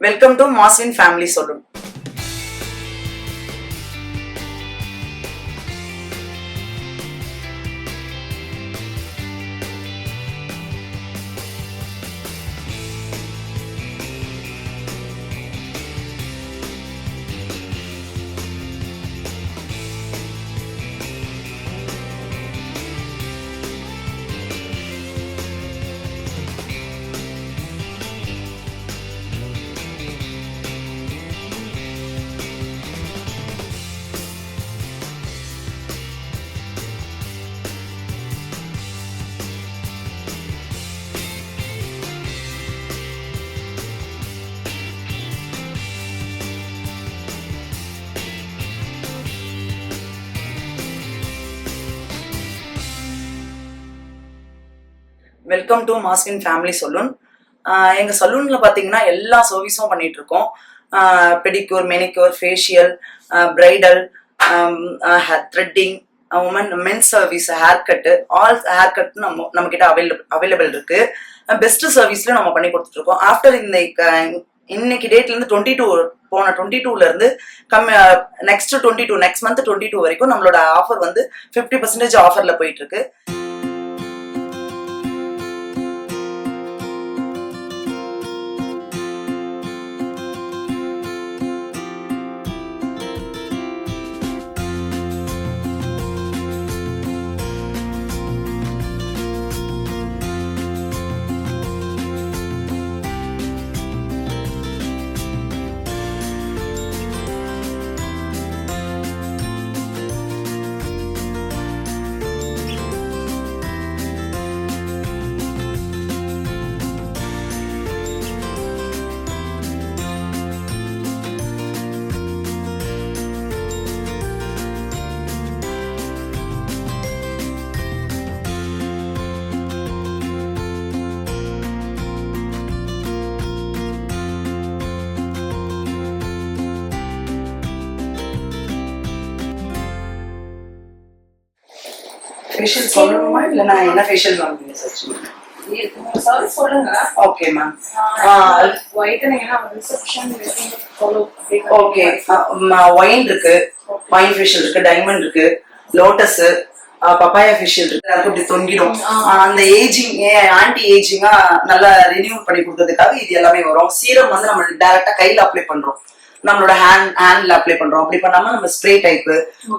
Welcome to மாஸ்வின் family சொல்லும் welcome to மாஸ்கின் ஃபேமிலி சலூன் எங்கள் சலூனில் பார்த்தீங்கன்னா எல்லா சர்வீஸும் பண்ணிகிட்ருக்கோம் pedicure manicure facial bridal threading woman men's service hair cut all hair cut நம்ம நம்ம கிட்ட அவைலபிள் அவைலபிள் இருக்கு. பெஸ்ட் சர்வீஸ்ல நம்ம பண்ணி கொடுத்துட்ருக்கோம் ஆஃப்டர் இந்த இன்னைக்கு டேட்லேருந்து டுவெண்ட்டி டூ போன டுவெண்ட்டி டூலேருந்து கம்மி next twenty two next month twenty two வரைக்கும் நம்மளோட ஆஃபர் வந்து ஃபிஃப்டி பர்சன்டேஜ் ஆஃபரில் போயிட்டு ஃபேஷியல் சொல்லணுமா? இல்லை நான் என்ன ஃபேஷியல் வாங்குவீங்க சொல்லுங்க. ஓகே மேம் ஓகே ஒயின் இருக்கு. ஒயின் ஃபேஷியல் இருக்கு. டைமண்ட் இருக்கு. லோட்டஸ் பப்பாயா ஃபேஷியல் இருக்கு. எல்லாருக்கும் இப்படி தொங்கிடும். அந்த ஏஜிங் ஆன்டி ஏஜிங்கா நல்லா ரினியூ பண்ணி கொடுத்ததுக்காக இது எல்லாமே வரும். சீரம் வந்து நம்ம டைரக்டா கையில அப்ளை பண்றோம். நம்மளோட ஹேண்ட் ஹேண்ட்ல அப்ளை பண்றோம் அப்படி பண்ணாம நம்ம ஸ்ப்ரே டைப்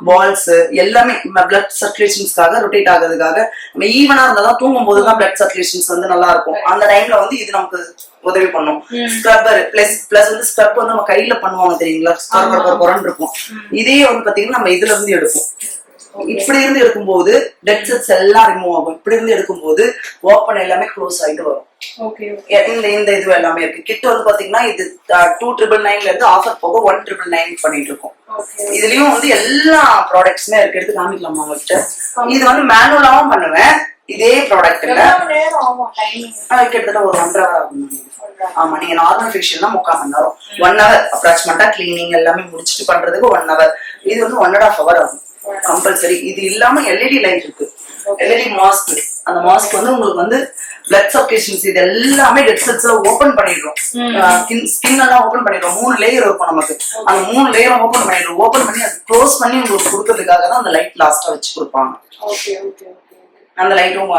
பால்ஸ் எல்லாமே பிளட் சர்க்குலேஷன்ஸ்க்காக ரொட்டேட் ஆகுறதுக்காக நம்ம ஈவனா இருந்தா தான் தூங்கும் போது தான் பிளட் சர்க்குலேஷன்ஸ் வந்து நல்லா இருக்கும் அந்த டைம்ல வந்து இது நமக்கு உதவி பண்ணும் ஸ்க்ரப்பர் பிளஸ் பிளஸ் வந்து ஸ்க்ரப் வந்து நம்ம கையில பண்ணுவாங்க தெரியுங்களா ஸ்க்ரப்பர் இருக்கும் இதே வந்து பாத்தீங்கன்னா நம்ம இதுல இருந்து எடுப்போம் இப்படி இருந்து எடுக்கும்போது டெட் செட்ஸ் எல்லாம் ரிமூவ் ஆகும். இப்படி இருந்து எடுக்கும்போது ஓப்பன் எல்லாமே க்ளோஸ் ஆயிட்டு வரும். இந்த இந்த இது எல்லாமே இருக்கு. கிட் வந்து பாத்தீங்கன்னா இது டூ ட்ரிபிள் நைன்ல இருந்து ஆஃபர் போக ஒன் ட்ரிபிள் நைன் பண்ணிட்டு இருக்கோம். இதுலயும் வந்து எல்லா ப்ராடக்ட்ஸுமே இருக்கு. எடுத்து காமிக்கலாமா உங்ககிட்ட இது வந்து மேனுவலாவும் பண்ணுவேன். இதே ப்ராடக்ட்ல கிட்டத்தட்ட ஒரு ஒன்றரை ஹவர் ஆகும். ஆமா நீங்க நார்மல் ஃபேஷியல்னா முக்கால் மணி நேரம். ஒன் ஹவர் அப்ராக்சிமேட்டா கிளீனிங் எல்லாமே முடிச்சுட்டு பண்றதுக்கு ஒன் ஹவர் இது வந்து ஒன் அண்ட் ஆஃப் ஹவர் ஆகும். கம்பல்சரி. இது இல்லாம எல்இடி லைட் இருக்கு. எல்இடி மாஸ்க் அந்த மாஸ்க் வந்து உங்களுக்கு வந்து பிளட் சப்கேஷன்ஸ் இது எல்லாமே டெட் செல்ஸ் ஓபன் பண்ணிடுறோம் ஸ்கின் எல்லாம் ஓபன் பண்ணிடுறோம் மூணு லேயர் இருக்கும் நமக்கு. அந்த மூணு லேயர் ஓபன் பண்ணிடுறோம் ஓபன் பண்ணி அது க்ளோஸ் பண்ணி உங்களுக்கு கொடுக்கறதுக்காக தான் அந்த லைட் லாஸ்டா வச்சு கொடுப்பாங்க. அந்த லைட்டும்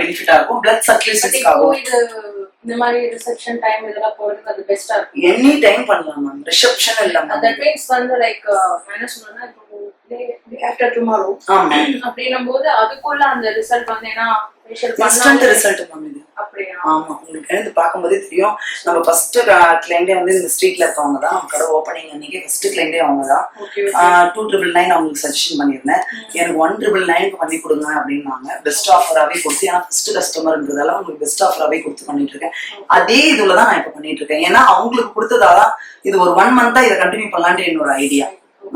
பெனிஃபிட்டா இருக்கும். பிளட் சர்க்குலேஷன்ஸ்க்காகவும் இது இந்த மாதிரி ரிசப்ஷன் டைம் இதெல்லாம் போறதுக்கு அது பெஸ்டா இருக்கும். எனி டைம் பண்ணலாம் மேம் ரிசப்ஷன் இல்ல மேம் தட் மீன்ஸ் வந்து லைக் என்ன சொல்லணும்னா இப்போ ஆஃப்டர் டுமாரோ ஆமா. அப்படின்னும் போது அதுக்குள்ள அந்த ரிசல்ட் வந்து ஏன்னா இன்ஸ்டன்ட் ரிசல்ட் மேம் இது. ஆமா. உங்களுக்கு எழுந்து பார்க்கும்போதே தெரியும். நம்ம ஃபர்ஸ்ட் கிளைண்டே வந்து இந்த ஸ்ட்ரீட்ல இருக்கவங்க தான். கடை ஓப்பனிங் அன்னைக்கு ஃபர்ஸ்ட் கிளைண்டே அவங்க தான். டூ ட்ரிபிள் நைன் அவங்களுக்கு சஜஷன் பண்ணியிருந்தேன். எனக்கு ஒன் ட்ரிபிள் நைனுக்கு பண்ணி கொடுங்க அப்படின்னாங்க. பெஸ்ட் ஆஃபராகவே கொடுத்து ஏன்னா ஃபர்ஸ்ட் கஸ்டமர்ன்றதால உங்களுக்கு பெஸ்ட் ஆஃபராகவே கொடுத்து பண்ணிட்டு இருக்கேன். அதே இதுல தான் நான் இப்போ பண்ணிட்டு இருக்கேன். ஏன்னா அவங்களுக்கு கொடுத்ததாதான் இது ஒரு ஒன் மந்தா இதை கண்டினியூ பண்ணலான்ட்டு என்னோட ஐடியா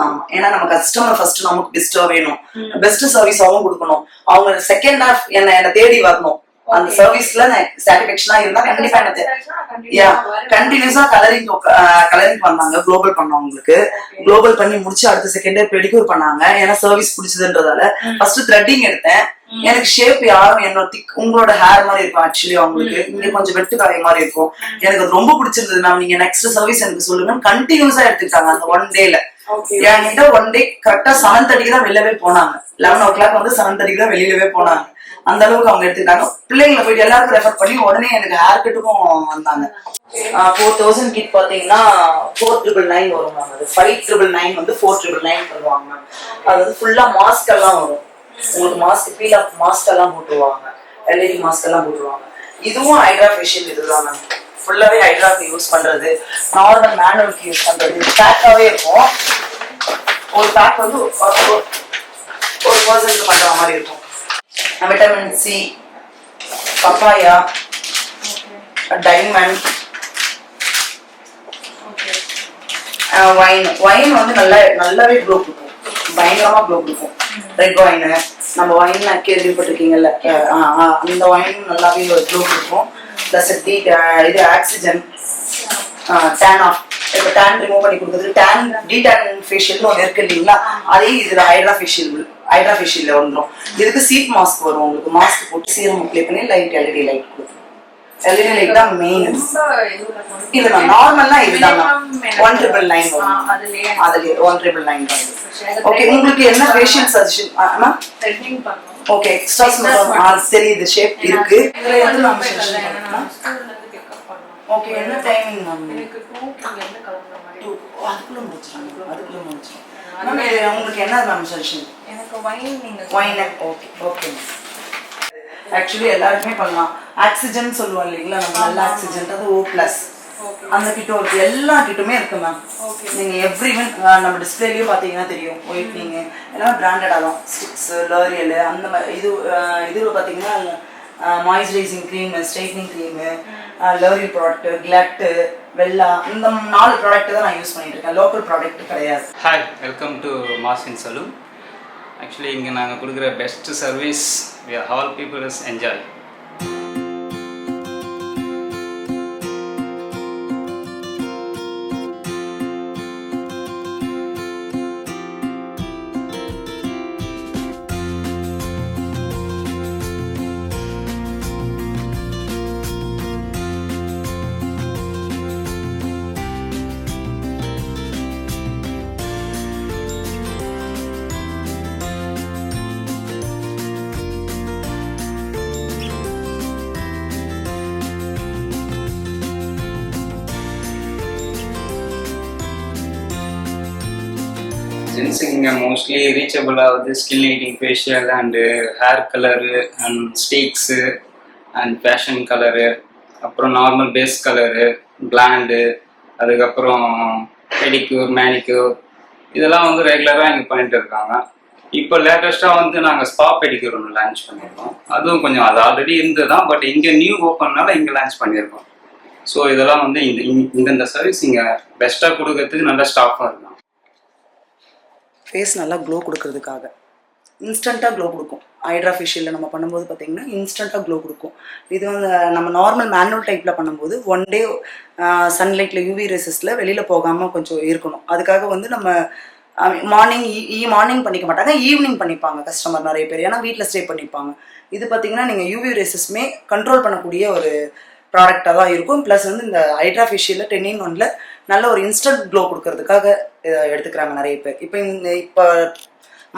ஆமா ஏன்னா நம்ம கஸ்டமர் ஃபர்ஸ்ட் நமக்கு பெஸ்டா வேணும். பெஸ்ட் சர்வீஸாவும் கொடுக்கணும். அவங்க செகண்ட் ஹாஃப் என்ன என்ன தேடி வரணும். அந்த சர்வீஸ்ல நான் சாட்டிஸ்பேக்ஷனா இருந்தா கண்டிப்பா எனக்கு யா கண்டினியூஸா கலரிங் கலரிங் பண்ணாங்க குளோபல் பண்ணவங்களுக்கு. குளோபல் பண்ணி முடிச்சு அடுத்த செகண்டே பெடிக்யூர் பண்ணாங்க. ஏன்னா சர்வீஸ் பிடிச்சதுன்றதால ஃபர்ஸ்ட் த்ரெட்டிங் எடுத்தேன். எனக்கு ஷேப் யாரும் என்னோட திக் உங்களோட ஹேர் மாதிரி இருக்கும் ஆக்சுவலி அவங்களுக்கு. இங்க கொஞ்சம் வெட்டு காய மாதிரி இருக்கும். எனக்கு ரொம்ப பிடிச்சிருந்தது மேம் நீங்க நெக்ஸ்ட் சர்வீஸ் எனக்கு சொல்லுங்க கண்டினியூஸா எடுத்துக்கிட்டாங்க அந்த ஒன் டேல என்கிட்ட ஒன் டே கரெக்டா செவன் தேர்ட்டிக்கு தான் வெளிலவே போனாங்க. லெவன் ஓ கிளாக் வந்து செவன் தேர்ட்டிக்கு தான் வெளியிலவே போனாங்க. அந்த அளவுக்கு அவங்க எடுத்துக்கிட்டாங்க. பிள்ளைங்களை போயிட்டு எல்லாருக்கும் ரெஃபர் பண்ணி உடனே எனக்கு ஹேர் கட்டுக்கும் வந்தாங்க. ஃபோர் தௌசண்ட் கிட் பாத்தீங்கன்னா ஃபோர் ட்ரிபிள் நைன் வரும் மேம் அது ஃபைவ் ட்ரிபிள் நைன் வந்து ஃபோர் ட்ரிபிள் நைன் பண்ணுவாங்க மேம் அது வந்து ஃபுல்லா மாஸ்க் எல்லாம் வரும். உங்களுக்கு மாஸ்க் பீல் ஆஃப் மாஸ்க் எல்லாம் போட்டுருவாங்க. எல்இடி மாஸ்க் எல்லாம் போட்டுருவாங்க. இதுவும் ஹைட்ரா ஃபேஷியல் இதுதான் மேம் ஃபுல்லாகவே ஹைட்ராக்கு யூஸ் பண்றது. நார்மல் மேனுவலுக்கு யூஸ் பண்றது. பேக்காவே இருக்கும். ஒரு பேக் வந்து ஒரு- பர்சன்ட் பண்ற மாதிரி இருக்கும். Vitamin C papaya diamond wine wine வந்து நல்லா நல்லாவே க்ளோ கொடுக்கும். பயங்கரமா க்ளோ கொடுக்கும். ரெட் வைனு நம்ம வைன் கேள்விப்பட்டிருக்கீங்கல்ல அந்த வைன் நல்லாவே க்ளோ கொடுக்கும். ப்ளஸ் இது ஆக்சிஜன் டேன் ஆஃப் இப்போ டேன் ரிமூவ் பண்ணி கொடுக்குறது டேன் டி டேன் ஃபேஷியல்னு ஒன்று இருக்கு இல்லைங்களா? அதே இதுல ஹைட்ரா ஃபேஷியல் ஹைட்ரா ஃபேஷியல்ல வந்துடும் இதுக்கு சீட் மாஸ்க் வரும் உங்களுக்கு. மாஸ்க் போட்டு சீரம் அப்ளை பண்ணி லைட் எல்இடி லைட் கொடுக்கும். எல்இடி லைட் தான் மெயின் ரொம்ப இதுல கொண்டு இது நான் நார்மலா இதுதான் ஒன் ட்ரிபிள் நைன் வரும். அதுலயே. அதுல ஒன் ட்ரிபிள் நைன் ஓகே உங்களுக்கு என்ன ஃபேஷியல் சஜஷன் ஓகே ஆ, தெரியுது ஷேப் இருக்கு. ஓகே என்ன டைமிங் மேம் எனக்கு டூக்கு இங்க இருந்து கிளம்புற மாதிரி அதுக்குள்ள முடிச்சிடும் அதுக்குள்ள முடிச்சிடும் மேம் இது உங்களுக்கு என்ன மேம் சஜஷன் எனக்கு வைன் நீங்க ஒயின் ஓகே ஓகே ஆக்சுவலி எல்லாருக்குமே பண்ணலாம். ஆக்சிஜன் சொல்லுவோம் இல்லைங்களா? நம்ம நல்ல ஆக்சிஜன் அது ஓ பிளஸ் அந்த கிட்ட இருக்கு எல்லா கிட்டுமே இருக்கு மேம். நீங்க எவ்ரி நம்ம டிஸ்பிளேலயும் பாத்தீங்கன்னா தெரியும். ஒயிட்னிங் எல்லாமே பிராண்டடா தான். ஸ்டிக்ஸ் லாரியல் அந்த மாதிரி இது அஹ், இது பாத்தீங்கன்னா moisturising cream straightening cream L'Oreal product கிளட்டு Wella இந்த நாலு ப்ராடக்ட் தான் நான் யூஸ் பண்ணிட்டு இருக்கேன். லோக்கல் ப்ராடக்ட் கிடையாது. ஹாய் வெல்கம் டு மாசின் சலூன் ஆக்சுவலி இங்கே நாங்கள் கொடுக்குற best service we all people is enjoy ஜென்ஸுக்கு இங்கே மோஸ்ட்லி ரீச்சபிள் ஆகுது skin lighting facial and hair colour and streaks and fashion colour அப்புறம் நார்மல் பேஸ் கலரு பிளாண்டு அதுக்கப்புறம் pedicure manicure இதெல்லாம் வந்து ரெகுலராக இங்கே பண்ணிட்டு இருக்காங்க. இப்போ லேட்டஸ்ட்டாக வந்து நாங்கள் ஸ்பா பெடிக்யூர் ஒன்று லான்ச் பண்ணியிருக்கோம் அதுவும் கொஞ்சம் அது ஆல்ரெடி இருந்தது தான் பட் இங்கே நியூ ஓப்பன்னால இங்கே லான்ச் பண்ணியிருக்கோம் ஸோ இதெல்லாம் வந்து இந்த இந்த- சர்வீஸ் இங்கே பெஸ்ட்டாக கொடுக்கறதுக்கு நல்ல ஸ்டாஃபாக இருக்கும் ஃபேஸ் நல்லா க்ளோ கொடுக்கறதுக்காக. இன்ஸ்டண்ட்டாக க்ளோ கொடுக்கும். ஹைட்ரா ஃபேஷியலில் நம்ம பண்ணும்போது பார்த்திங்கன்னா இன்ஸ்டண்ட்டாக க்ளோ கொடுக்கும். இது வந்து நம்ம நார்மல் மேனுவல் டைப்பில் பண்ணும்போது ஒன் டே சன்லைட்டில் யூவி ரேசஸில் வெளியில் போகாமல் கொஞ்சம் இருக்கணும். அதுக்காக வந்து நம்ம மார்னிங் ஈ மார்னிங் பண்ணிக்க மாட்டாங்க ஈவினிங் பண்ணிப்பாங்க கஸ்டமர் நிறைய பேர். ஏன்னா வீட்டில் ஸ்டே பண்ணிப்பாங்க. இது பார்த்தீங்கன்னா நீங்கள் யூவி ரேசஸ்மே கண்ட்ரோல் பண்ணக்கூடிய ஒரு ப்ராடக்டாக தான் இருக்கும். ப்ளஸ் வந்து இந்த ஹைட்ரா ஃபேஷியலில் டென் இன் ஒன்ல நல்ல ஒரு இன்ஸ்டன்ட் க்ளோ கொடுக்கறதுக்காக இதை எடுத்துக்கிறாங்க நிறைய பேர். இப்போ இந்த இப்போ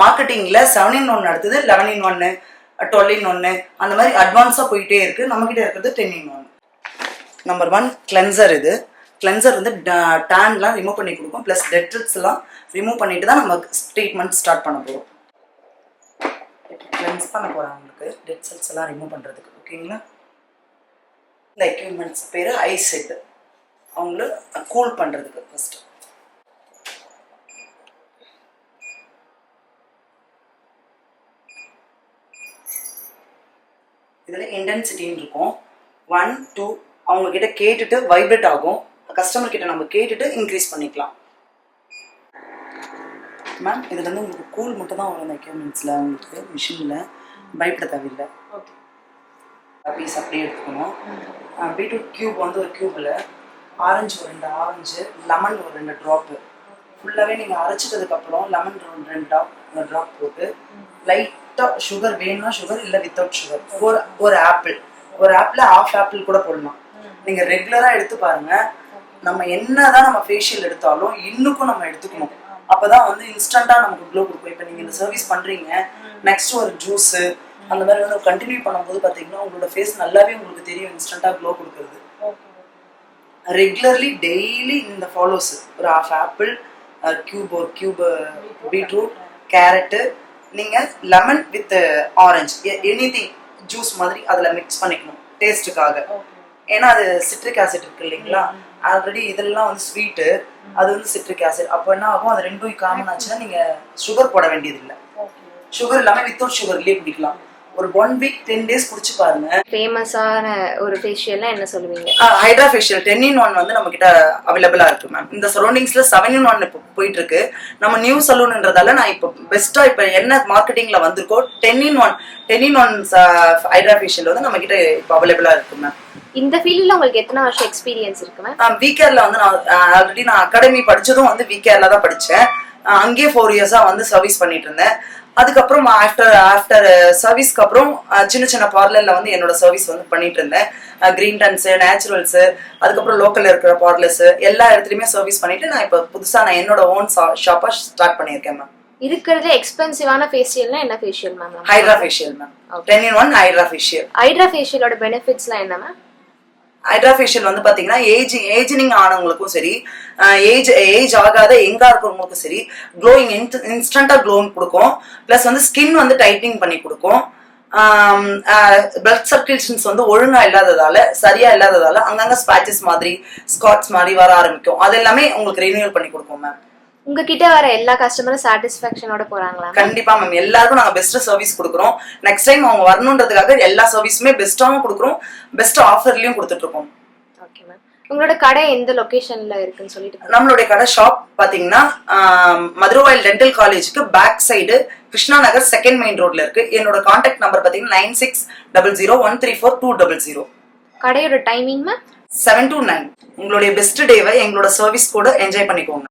மார்க்கெட்டிங்கில் செவன் இன் ஒன் அடுத்தது லெவன் இன் ஒன்று டுவெல் இன் ஒன்று அந்த மாதிரி அட்வான்ஸாக போயிட்டே இருக்குது நம்மக்கிட்ட இருக்கிறது ten in one number one cleanser இது. கிளென்சர் வந்து டேன்லாம் ரிமூவ் பண்ணி கொடுக்கும். ப்ளஸ் டெட்ரிக்ஸ்லாம் ரிமூவ் பண்ணிட்டு தான் நம்ம ட்ரீட்மெண்ட் ஸ்டார்ட் பண்ண போகிறோம் கிளென்ஸ் பண்ண போகிறோம் உங்களுக்கு டெட் செல்ஸ் எல்லாம் ரிமூவ் பண்ணுறதுக்கு ஓகேங்களா இந்த எக்யூப்மெண்ட்ஸ் பேர் ஐசெட் அவங்கள கூல் பண்ணுறதுக்கு ஃபஸ்ட்டு இதில் இன்டென்சிட்டின்னு இருக்கும். ஒன் டூ அவங்க கிட்ட கேட்டுட்டு வைப்ரேட் ஆகும். கஸ்டமர் கிட்ட நம்ம கேட்டுட்டு இன்க்ரீஸ் பண்ணிக்கலாம். மேம் இதுல வந்து உங்களுக்கு கூல் மட்டும் தான் வரும் இந்த எக்யூப்மெண்ட்ஸில் உங்களுக்கு மிஷினில் பயப்பட தேவையில்லை. ஓகே பீஸ் அப்படியே எடுத்துக்கணும். பீட்ரூட் கியூப் வந்து ஒரு கியூபில் ஆரஞ்சு ஒரு ரெண்டு ஆரஞ்சு லெமன் ஒரு ரெண்டு ட்ராப்பு ஃபுல்லாகவே நீங்கள் அரைச்சிட்டதுக்கப்புறம் லெமன் ஒரு ரெண்டு ட்ராப் ட்ராப் போட்டு லைட்டாக சுகர் வேணும்னா சுகர் இல்லை வித்தவுட் சுகர் ஒரு ஒரு ஆப்பிள் ஒரு ஆப்பிள் ஆஃப் ஆப்பிள் கூட போடலாம். நீங்கள் ரெகுலராக எடுத்து பாருங்க. நம்ம என்னதான் நம்ம ஃபேஷியல் எடுத்தாலும் இன்னுக்கும் நம்ம எடுத்துக்கணும். அப்பதான் வந்து இன்ஸ்டன்டா நமக்கு க்ளோ கொடுக்கும். இப்போ நீங்க இந்த சர்வீஸ் பண்றீங்க நெக்ஸ்ட் ஒரு ஜூஸ் அந்த மாதிரி வந்து கண்டினியூ பண்ணும்போது பாத்தீங்கன்னா உங்களோட ஃபேஸ் நல்லாவே உங்களுக்கு தெரியும் இன்ஸ்டன்டா க்ளோ கொடுக்குறது. ரெகுலர்லி டெய்லி இந்த ஃபாலோஸ் ஒரு ஹாஃப் ஆப்பிள் கியூப் ஒரு கியூப் பீட்ரூட் கேரட்டு நீங்கள் lemon with orange anything juice மாதிரி அதில் மிக்ஸ் பண்ணிக்கணும் டேஸ்ட்டுக்காக ஏன்னா அது சிட்ரிக் ஆசிட் இருக்கு இல்லைங்களா? ஆல்ரெடி இதெல்லாம் வந்து ஸ்வீட்டு அது வந்து சிட்ரிக் ஆசிட் அப்போ என்ன ஆகும்? அது ரெண்டும் காமன் ஆச்சுன்னா நீங்கள் சுகர் போட வேண்டியதில்லை. சுகர் இல்லாமல் வித்தவுட் சுகர்லேயே குடிக்கலாம். ஒரு ஒன் வீக் டென் டேஸ் குடிச்சு பாருங்க. ஃபேமஸான ஒரு ஃபேஷியல்னா என்ன சொல்லுவீங்க? Hydra facial ten in one வந்து நம்ம கிட்ட அவைலபிளா இருக்கு மேம் இந்த சரௌண்டிங்ஸ்ல செவன் இன் ஒன் இப்போ போயிட்டு இருக்கு நம்ம நியூ சலூன்ன்றதால நான் இப்போ பெஸ்டா இப்போ என்ன மார்க்கெட்டிங்ல வந்திருக்கோ ten in one ten in one hydra facial வந்து நம்ம கிட்ட இப்போ அவைலபிளா இருக்கு மேம் இந்த ஃபீல்ட்ல உங்களுக்கு எத்தனை வருஷம் எக்ஸ்பீரியன்ஸ் இருக்கு மேம் விகேர்ல வந்து நான் ஆல்ரெடி நான் அகாடமி படிச்சதும் வந்து விகேர்ல தான் படிச்சேன். அஹ் அங்கேயே ஃபோர் இயர்ஸா வந்து சர்வீஸ் பண்ணிட்டு இருந்தேன். அதுக்கப்புறம் ஆஃப்டர் ஆஃப்டர் சர்வீஸ்க்கு அப்புறம் சின்ன சின்ன பார்லர்ல வந்து என்னோட சர்வீஸ் வந்து பண்ணிட்டு இருந்தேன். கிரீன் டன்ஸ் நேச்சுரல்ஸ் அதுக்கப்புறம் லோக்கல்ல இருக்கிற பார்லர்ஸ் எல்லா இடத்துலயுமே சர்வீஸ் பண்ணிட்டு நான் இப்போ புதுசா நான் என்னோட ஓன் ஷாப்பா ஸ்டார்ட் பண்ணியிருக்கேன் மேம் இருக்கிறதுல எக்ஸ்பென்சிவான ஃபேஷியல்னா என்ன facial ma'am hydra facial ma'am ten in one hydra facial hydra ஃபேஷியலோட பெனிஃபிட்ஸ்லாம் என்ன மேம் ஹைட்ரா ஃபேஷியல் வந்து பாத்தீங்கன்னா ஏஜ் ஏஜினிங் ஆனவங்களுக்கும் சரி ஏஜ் ஏஜ் ஆகாத எங்கா இருக்கிறவங்களுக்கும் சரி க்ளோயிங் இன்ஸ்டண்டா க்ளோயிங் கொடுக்கும். ப்ளஸ் வந்து ஸ்கின் வந்து டைட்டிங் பண்ணி கொடுக்கும். பிளட் சர்க்குலேஷன்ஸ் வந்து ஒழுங்கா இல்லாததால சரியா இல்லாததால அங்கங்க ஸ்பாச்சஸ் மாதிரி ஸ்காட்ஸ் மாதிரி வர ஆரம்பிக்கும். அது எல்லாமே உங்களுக்கு ரினியூவல் பண்ணி கொடுக்கும் மேம் உங்ககிட்ட வர எல்லா கஸ்டமரும் சாட்டிஸ்ஃபேக்ஷனோட போறாங்களா? கண்டிப்பா மேம் எல்லாருக்கும் நாங்க பெஸ்ட் சர்வீஸ் கொடுக்குறோம். நெக்ஸ்ட் டைம் அவங்க வரணுன்றதுக்காக எல்லா சர்வீஸுமே பெஸ்ட்டாவும் கொடுக்குறோம். பெஸ்ட் ஆஃபர்லயும் கொடுத்துட்டு இருக்கோம். உங்களோட கடை எந்த லொகேஷன்ல இருக்குன்னு சொல்லிட்டு நம்மளுடைய கடை ஷாப் பாத்தீங்கன்னா மதுரவாயல் டென்டல் காலேஜுக்கு back side Krishna Nagar second main ரோட்ல இருக்கு. என்னோட கான்டாக்ட் நம்பர் பாத்தீங்கன்னா nine six double zero one three four two double zero கடையோட timing ma'am seven two nine உங்களுடைய பெஸ்ட் டேவை எங்களோட சர்வீஸ் கூட என்ஜாய் பண்ணிக்கோங்க.